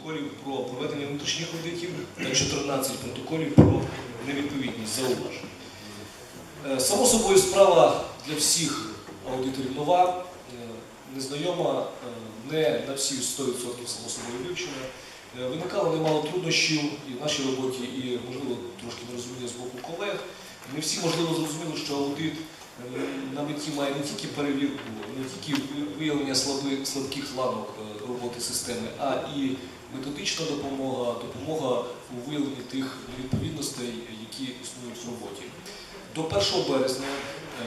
протоколів про проведення внутрішніх аудитів та 14 протоколів про невідповідність зауважень. Е, Само собою справа для всіх аудиторів нова, е, незнайома, е, не на всі 100% само собою вивчена. Виникало немало труднощів і в нашій роботі, і, можливо, трошки нерозуміння з боку колег. Не всі, можливо, зрозуміли, що аудит на меті має не тільки перевірку, не тільки виявлення слаби- слабких ланок е, роботи системи, а і методична допомога, допомога у виявленні тих невідповідностей, які існують в роботі. До 1 березня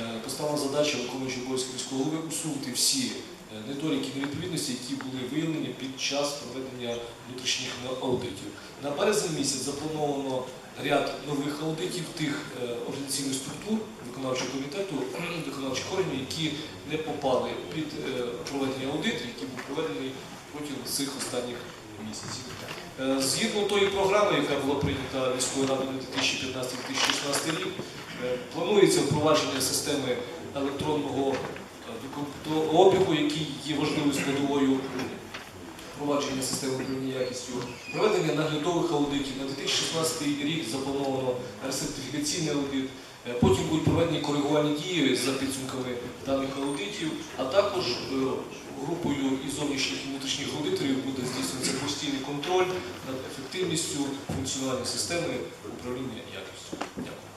е, поставлена задача виконуючого обов'язки міського голови усунути всі е, недоліки невідповідності, які були виявлені під час проведення внутрішніх аудитів. На березень місяць заплановано ряд нових аудитів тих організаційних структур виконавчого комітету, виконавчих органів, які не попали під е, проведення аудиту, який був проведений протягом цих останніх місяців. Е, Згідно тої програми, яка була прийнята міською радою на 2015-2016 рік, е, планується впровадження системи електронного документообігу, який є важливою складовою впровадження системи управління якістю, проведення наглядових аудитів. На 2016 рік заплановано ресертифікаційний аудит. Е, Потім будуть проведені коригувальні дії за підсумками даних аудитів, а також е, групою і зовнішніх і внутрішніх аудиторів буде здійснюватися постійний контроль над ефективністю функціонування системи управління якістю. Дякую.